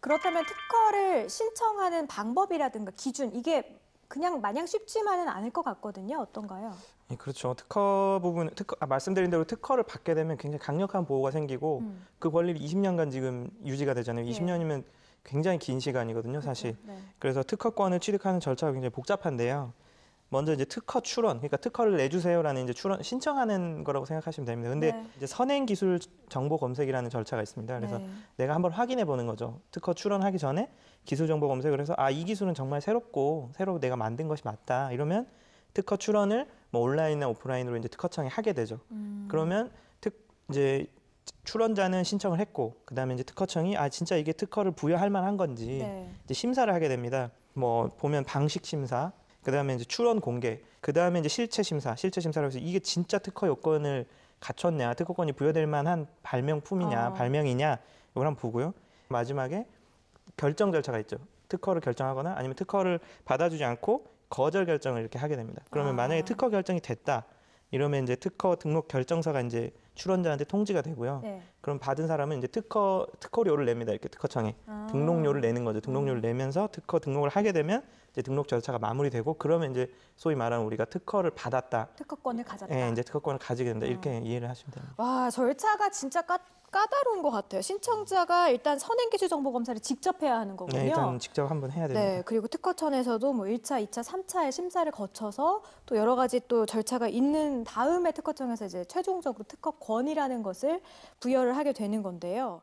그렇다면 특허를 신청하는 방법이라든가 기준 이게 그냥 마냥 쉽지만은 않을 것 같거든요. 어떤가요? 예, 그렇죠. 특허 부분, 특허, 아, 말씀드린 대로 특허를 받게 되면 굉장히 강력한 보호가 생기고 음. 그 권리를 20년간 지금 유지가 되잖아요. 예. 20년이면 굉장히 긴 시간이거든요, 사실. 네. 그래서 특허권을 취득하는 절차가 굉장히 복잡한데요. 먼저 이제 특허 출원, 그러니까 특허를 내주세요라는 이제 출원 신청하는 거라고 생각하시면 됩니다. 근데 네. 이제 선행 기술 정보 검색이라는 절차가 있습니다. 그래서 네. 내가 한번 확인해 보는 거죠. 특허 출원하기 전에 기술 정보 검색을 해서 아 이 기술은 정말 새롭고 새로 내가 만든 것이 맞다. 이러면 특허 출원을 뭐 온라인이나 오프라인으로 이제 특허청에 하게 되죠. 음. 그러면 특 이제 출원자는 신청을 했고 그다음에 이제 특허청이 아 진짜 이게 특허를 부여할 만한 건지 네. 이제 심사를 하게 됩니다. 뭐 보면 방식 심사, 그다음에 이제 출원 공개, 그다음에 이제 실체 심사, 실체 심사라고 해서 이게 진짜 특허 요건을 갖췄냐, 특허권이 부여될 만한 발명품이냐, 어. 발명이냐 이걸 한번 보고요. 마지막에 결정 절차가 있죠. 특허를 결정하거나 아니면 특허를 받아주지 않고 거절 결정을 이렇게 하게 됩니다. 그러면 아. 만약에 특허 결정이 됐다. 이러면 이제 특허 등록 결정서가 이제 출원자한테 통지가 되고요. 네. 그럼 받은 사람은 이제 특허 특허료를 냅니다. 이렇게 특허청에. 아. 등록료를 내는 거죠. 등록료를 내면서 특허 등록을 하게 되면 이제 등록 절차가 마무리되고 그러면 이제 소위 말하는 우리가 특허를 받았다. 특허권을 가졌다. 예, 이제 특허권을 가지게 된다. 이렇게 음. 이해를 하시면 됩니다. 와 절차가 진짜 까, 까다로운 것 같아요. 신청자가 일단 선행기술 정보 검사를 직접 해야 하는 거군요. 네, 일단 직접 한번 해야 됩니다. 네, 그리고 특허청에서도 뭐 1차, 2차, 3차의 심사를 거쳐서 또 여러 가지 또 절차가 있는 다음에 특허청에서 이제 최종적으로 특허권이라는 것을 부여를 하게 되는 건데요.